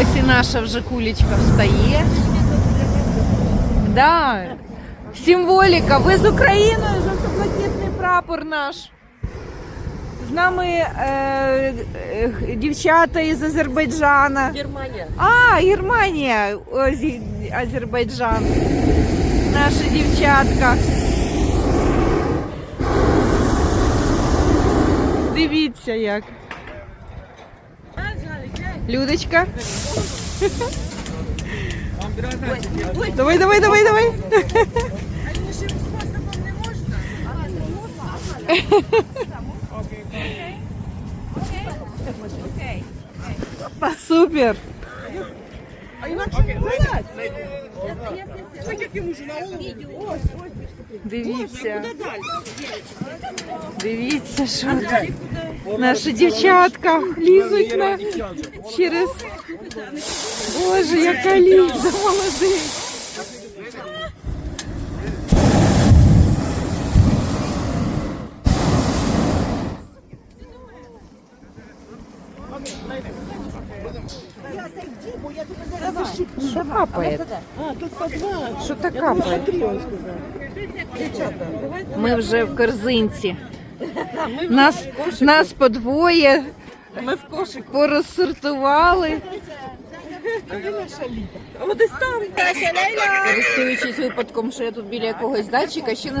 Ось і наша вже кулечка встає. Да. Символіка. Ви з Україною, жовто-блакитний прапор наш. З нами е, е, дівчата із Азербайджана. Германия. А, Германія, Азербайджан. Наші дівчатка. Дивіться як. Людочка. Давай, давай, давай, давай. Супер. Дивіться. Дивіться, що тут. Наші дівчатка лізуть на через. Боже, яка ліза, молодець. Що капає? Що так капає? Ми вже в корзинці. Нас, нас подвоє. Ми в кошик. Порозсортували. Користуючись випадком, що я тут біля якогось датчика, ще не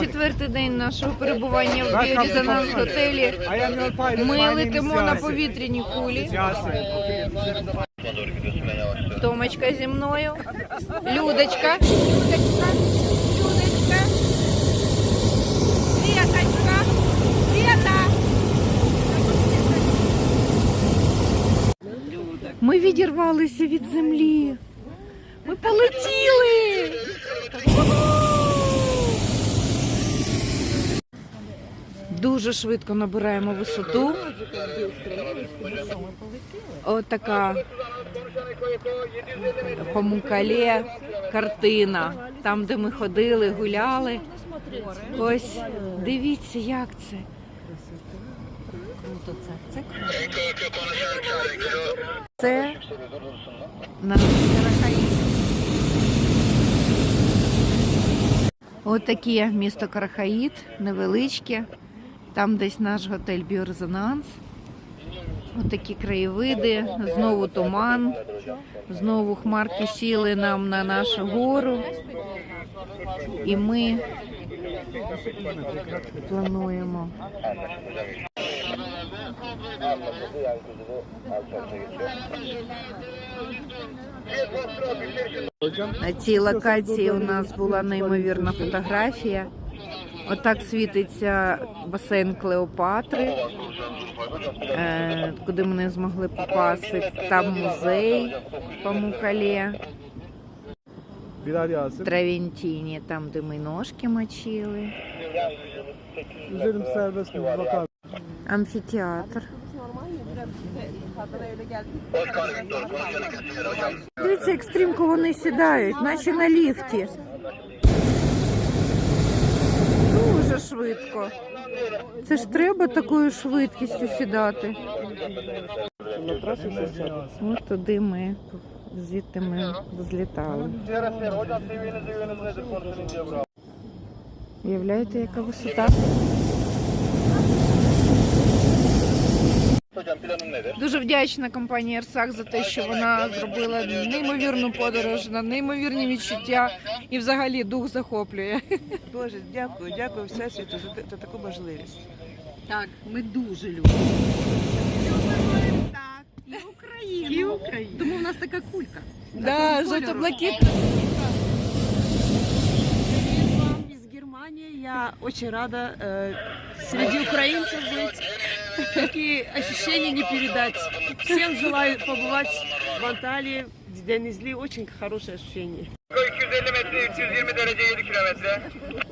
Четвертий день нашого перебування в біорезонанс готелі. Ми летимо на повітряній кулі. Томочка зі мною. Людочка. Людочка. Людочка. Светочка. Света. Ми відірвалися від землі. Ми полетіли. Дуже швидко набираємо висоту. Отака по Мукале картина. Там, де ми ходили, гуляли. Ось дивіться, як це. Це на Ось таке місто Карахаїд, невеличке. Там десь наш готель Біорезонанс. Ось такі краєвиди, знову туман, знову хмарки сіли нам на нашу гору. І ми плануємо. На цій локації у нас була неймовірна фотографія. Отак світиться басейн Клеопатри, е, куди ми не змогли попасти. Там музей по Мукале, Bilal Травентіні, там, де ми ножки мочили, амфітеатр. Дивіться, як стрімко вони сідають, наче на ліфті. Дуже швидко. Це ж треба такою швидкістю сідати. От туди ми, звідти ми злітали. Уявляєте, яка висота? Дуже вдячна компанії Ерсак за те, що вона зробила неймовірну подорож на неймовірні відчуття і взагалі дух захоплює. Боже, дякую, дякую Всесвіту за, за таку можливість. Так, ми дуже любимо. І Україну. вас така кулька. Да, жовто-блакитна. Привет вам из Германии. Я очень рада э, среди украинцев быть. Такие ощущения не передать. Всем желаю побывать в Анталии, где Денизли. Очень хорошее ощущение. 250 metre 320 derece 7 kilometre.